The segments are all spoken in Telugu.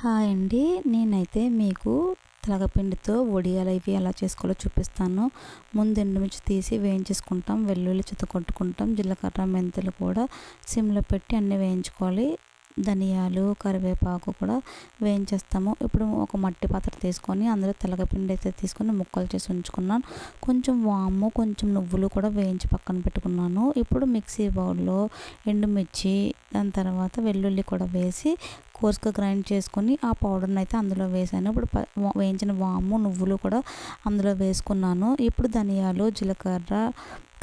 హాయ్ అండి. నేనైతే మీకు తెలగపిండితో వడియాలు ఇవి ఎలా చేసుకోవాలో చూపిస్తాను. ముందు ఎండుమిర్చి తీసి వేయించేసుకుంటాం. వెల్లుల్లి చిత్త కొట్టుకుంటాం. జీలకర్ర మెంతులు కూడా సిమ్లో పెట్టి అన్నీ వేయించుకోవాలి. ధనియాలు కరివేపాకు కూడా వేయించేస్తాము. ఇప్పుడు ఒక మట్టి పాత్ర తీసుకొని అందులో తెలగపిండి అయితే తీసుకొని ముక్కలు చేసి ఉంచుకున్నాను. కొంచెం వాము కొంచెం నువ్వులు కూడా వేయించి పక్కన పెట్టుకున్నాను. ఇప్పుడు మిక్సీ బౌల్లో ఎండుమిర్చి దాని తర్వాత వెల్లుల్లి కూడా వేసి కోర్స్గా గ్రైండ్ చేసుకొని ఆ పౌడర్ని అయితే అందులో వేసాను. ఇప్పుడు వేయించిన వాము నువ్వులు కూడా అందులో వేసుకున్నాను. ఇప్పుడు ధనియాలు జీలకర్ర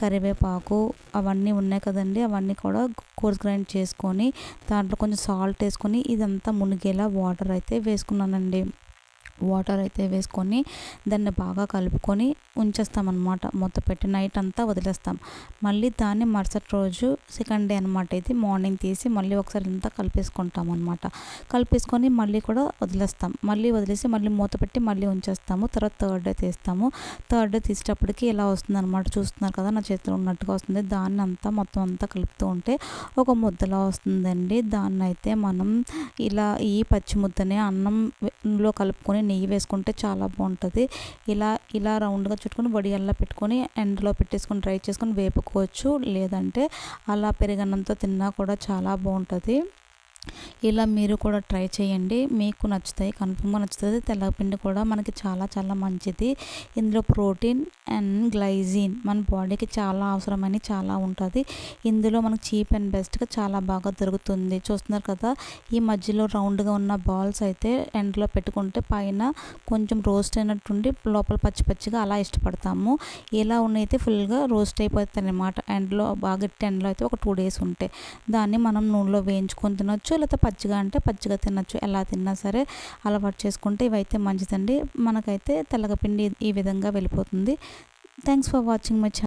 కరివేపాకు అవన్నీ ఉన్నాయి కదండి. అవన్నీ కూడా కోర్స్ గ్రైండ్ చేసుకొని దాంట్లో కొంచెం సాల్ట్ వేసుకొని ఇదంతా మునిగేలా వాటర్ అయితే వేసుకున్నానండి. వాటర్ అయితే వేసుకొని దాన్ని బాగా కలుపుకొని ఉంచేస్తామన్నమాట. మూత పెట్టి నైట్ అంతా వదిలేస్తాం. మళ్ళీ దాన్ని మరుసటి రోజు సెకండ్ డే అనమాట ఇది. మార్నింగ్ తీసి మళ్ళీ ఒకసారి అంతా కలిపేసుకుంటాం అనమాట కలిపేసుకొని మళ్ళీ కూడా వదిలేస్తాం. మళ్ళీ వదిలేసి మళ్ళీ మూత పెట్టి మళ్ళీ ఉంచేస్తాము. తర్వాత థర్డ్ డే తీస్తాము. థర్డ్ డే తీసేటప్పటికి ఇలా వస్తుంది అనమాట చూస్తున్నారు కదా నా చేతిలో ఉన్నట్టుగా వస్తుంది. దాన్ని అంతా మొత్తం అంతా కలుపుతూ ఉంటే ఒక ముద్దలా వస్తుందండి. దాన్ని అయితే మనం ఇలా ఈ పచ్చి ముద్దని అన్నంలో కలుపుకొని నెయ్యి వేసుకుంటే చాలా బాగుంటుంది. ఇలా ఇలా రౌండ్గా చుట్టుకొని వడియల్లా పెట్టుకొని ఎండలో పెట్టేసుకొని డ్రై చేసుకొని వేపుకోవచ్చు. లేదంటే అలా పెరిగన్నంతో తిన్నా కూడా చాలా బాగుంటుంది. ఇలా మీరు కూడా ట్రై చేయండి. మీకు నచ్చుతాయి కన్ఫర్మ్గా నచ్చుతుంది తెల్లపిండి కూడా మనకి చాలా చాలా మంచిది. ఇందులో ప్రోటీన్ అండ్ గ్లైజిన్ మన బాడీకి చాలా అవసరమని చాలా ఉంటుంది. ఇందులో మనకు చీప్ అండ్ బెస్ట్గా చాలా బాగా దొరుకుతుంది. చూస్తున్నారు కదా ఈ మధ్యలో రౌండ్గా ఉన్న బాల్స్ అయితే ఎండలో పెట్టుకుంటే పైన కొంచెం రోస్ట్ అయినట్టుండి లోపల పచ్చి పచ్చిగా అలా ఇష్టపడతాము. ఇలా ఉన్నైతే ఫుల్గా రోస్ట్ అయిపోతుంది అనమాట ఎండలో బాగా ఎండలో అయితే ఒక టూ డేస్ ఉంటాయి దాన్ని మనం నూనెలో వేయించుకొని తినొచ్చు లేకపోతే పచ్చిగా అంటే పచ్చిగా తినచ్చు. ఎలా తిన్నా సరే అలవాటు చేసుకుంటే ఇవైతే మంచిదండి. మనకైతే తెల్లగపిండి ఈ విధంగా వెళ్ళిపోతుంది. Thanks for watching my channel